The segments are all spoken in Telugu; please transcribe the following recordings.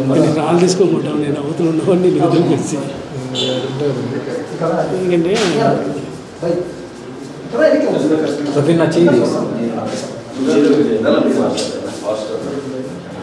మురళి రాళ్ళు తీసుకోమంటాను నేను అవతల ఉన్నవాడిని నీకు చూపించి ఎందుకంటే ప్రవీణ్ నా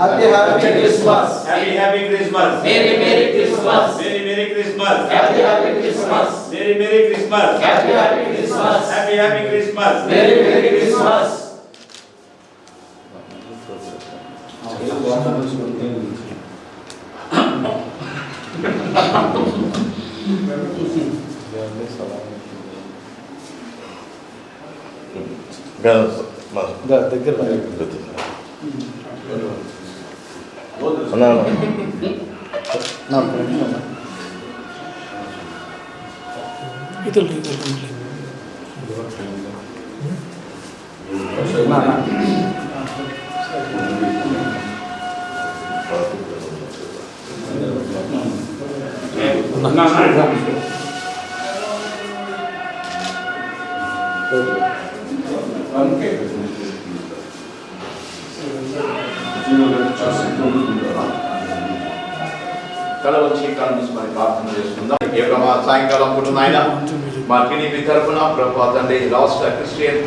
Happy Christmas. Happy Happy Christmas. Merry, Merry Christmas. Merry Merry Christmas. Happy, happy Christmas. Merry Merry Christmas. Happy, happy Christmas. Happy Happy Christmas. Merry, Merry Christmas. దా, దగ్గర No, no. No, ಇದಲ್ರಿ ಇದಲ್ರಿ ఇతరులు ఇతరులు మురళి వచ్చి కళ్ళు మరి ప్రార్థన చేసుకుందాం. ఈ యొక్క మా సాయంకాలం పూట నాయన మా టీడీపీ తరఫున ప్రభా తండ్రి రాష్ట్ర క్రిస్టియన్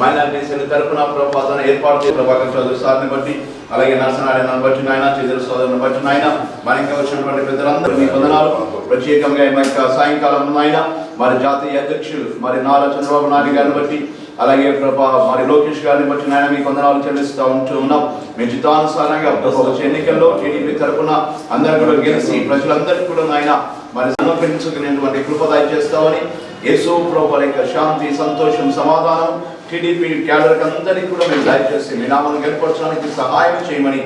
మైనారిటీస్ తరఫున ప్రభా తన ఏర్పాటు చేసిన ప్రభాకర్ చౌదరి సార్ని బట్టి అలాగే నరసనారాయణను బట్టి నాయన చిదురు సోదరుని బట్టి నాయన మన వచ్చినటువంటి పెద్దలందరూ మీ వందనాలు. ప్రత్యేకంగా ఈ యొక్క సాయంకాలం నాయన మరి జాతీయ అధ్యక్షులు మరి నారా చంద్రబాబు నాయుడు గారిని బట్టి అలాగే ప్రభా మరి లోకేష్ గారిని బట్టి నాయన మీకు వందనాలు చెల్లిస్తూ ఉంటూ ఉన్నాం. మీ చిత్తానుసారంగా ప్రభా వచ్చే ఎన్నికల్లో టీడీపీ తరఫున అందరూ కూడా గెలిచి ప్రజలందరికీ కూడా నాయన మరి సమర్పించుకునేటువంటి కృప చేస్తామని యేసు ప్రభు యొక్క శాంతి సంతోషం సమాధానం టీడీపీ క్యాడర్కి అందరికీ కూడా మేము దయచేసి మీ నామను గెలుపరచడానికి సహాయం చేయమని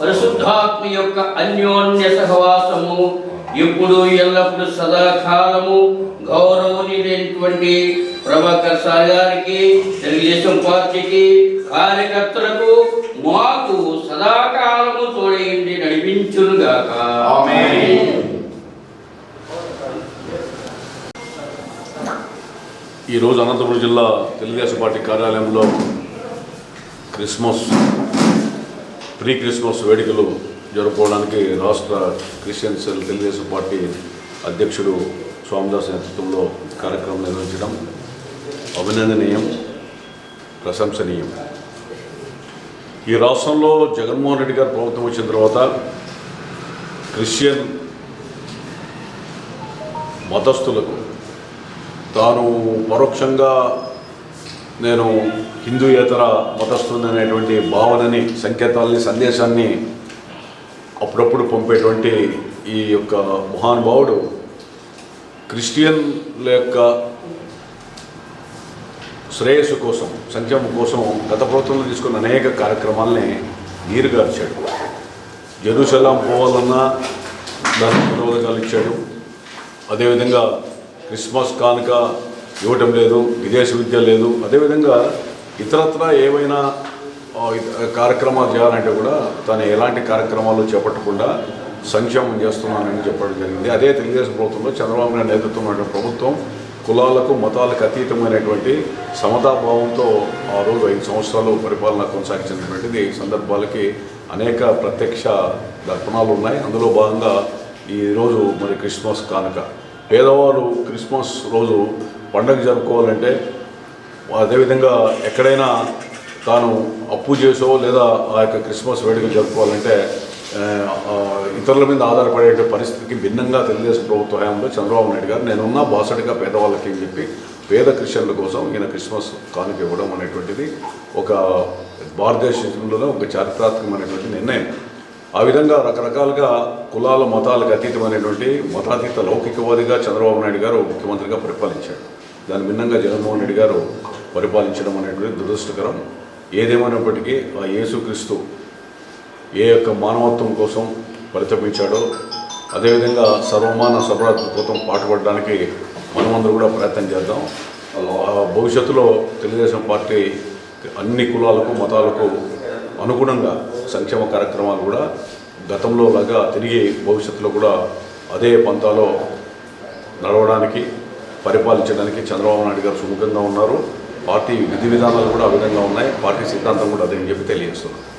పరిశుద్ధాత్మ యొక్క అన్యోన్య సహవాసము ఇప్పుడు ఎల్లప్పుడు సదాకాలము గౌరవనీయులైనటువంటి ప్రభాకర్ సార్ గారికి తెలుగుదేశం పార్టీకి కార్యకర్తలకు మాకు సదాకాలము తోడేయండి నడిపించునుగాక. ఈ ఈరోజు అనంతపురం జిల్లా తెలుగుదేశం పార్టీ కార్యాలయంలో క్రిస్మస్ ప్రీ క్రిస్మస్ వేడుకలు జరుపుకోవడానికి రాష్ట్ర క్రిస్టియన్ సెల్ తెలుగుదేశం పార్టీ అధ్యక్షుడు స్వామిదాస్ నేతృత్వంలో కార్యక్రమం నిర్వహించడం అభినందనీయం ప్రశంసనీయం. ఈ రాష్ట్రంలో జగన్మోహన్ రెడ్డి గారు ప్రభుత్వం వచ్చిన తర్వాత క్రిస్టియన్ మతస్థులకు తాను పరోక్షంగా నేను హిందూయేతర మతస్థుని అనేటువంటి భావనని సంకేతాలని సందేశాన్ని అప్పుడప్పుడు పంపేటువంటి ఈ యొక్క మహానుభావుడు క్రిస్టియన్ల యొక్క శ్రేయస్సు కోసం సంక్షేమం కోసం గత ప్రభుత్వంలో తీసుకున్న అనేక కార్యక్రమాల్ని నీరుగార్చాడు జెరూసలాం పోవాలన్నా దాని నిరోధకాలు ఇచ్చాడు. అదేవిధంగా క్రిస్మస్ కానుక ఇవ్వటం లేదు విదేశ విద్య లేదు. అదేవిధంగా ఇతరత్ర ఏవైనా కార్యక్రమాలు చేయాలంటే కూడా తను ఎలాంటి కార్యక్రమాలు చేపట్టకుండా సంక్షేమం చేస్తున్నానని చెప్పడం జరిగింది. అదే తెలుగుదేశం ప్రభుత్వంలో చంద్రబాబు నాయుడు నేతృత్వం ప్రభుత్వం కులాలకు మతాలకు అతీతమైనటువంటి సమతాభావంతో ఆ రోజు ఐదు సంవత్సరాలు పరిపాలన కొనసాగించినటువంటిది. ఈ సందర్భాలకి అనేక ప్రత్యక్ష దర్పణాలు ఉన్నాయి. అందులో భాగంగా ఈరోజు మరి క్రిస్మస్ కానుక. పేదవారు క్రిస్మస్ రోజు పండగ జరుపుకోవాలంటే అదేవిధంగా ఎక్కడైనా తాను అప్పు చేసో లేదా ఆ యొక్క క్రిస్మస్ వేడుకలు జరుపుకోవాలంటే ఇతరుల మీద ఆధారపడే పరిస్థితికి భిన్నంగా తెలుగుదేశం ప్రభుత్వ హయాంలో చంద్రబాబు నాయుడు గారు నేనున్నా బాసటగా పేదవాళ్ళకి అని చెప్పి పేద క్రిస్టియన్ల కోసం ఈయన క్రిస్మస్ కానుక ఇవ్వడం అనేటువంటిది ఒక భారతదేశంలో ఒక చారిత్రాత్మకమైనటువంటి నిర్ణయం. ఆ విధంగా రకరకాలుగా కులాల మతాలకు అతీతమైనటువంటి మతాతీత లౌకికవాదిగా చంద్రబాబు నాయుడు గారు ముఖ్యమంత్రిగా పరిపాలించాడు దాని భిన్నంగా జగన్మోహన్ రెడ్డి గారు పరిపాలించడం అనేటువంటి దురదృష్టకరం. ఏదేమైనప్పటికీ ఆ యేసుక్రీస్తు ఏ యొక్క మానవత్వం కోసం పరితపించాడో అదేవిధంగా సర్వమాన సభరాత్రి కోసం పాటుపడడానికి మనమందరూ కూడా ప్రయత్నం చేద్దాం. భవిష్యత్తులో తెలుగుదేశం పార్టీ అన్ని కులాలకు మతాలకు అనుగుణంగా సంక్షేమ కార్యక్రమాలు కూడా గతంలో లాగా తిరిగి భవిష్యత్తులో కూడా అదే పంతాలో నడవడానికి పరిపాలించడానికి చంద్రబాబు నాయుడు గారు సుముఖంగా ఉన్నారు. పార్టీ విధి విధానాలు కూడా ఆ విధంగా ఉన్నాయి. పార్టీ సిద్ధాంతం కూడా అదే చెప్పి తెలియజేస్తున్నాను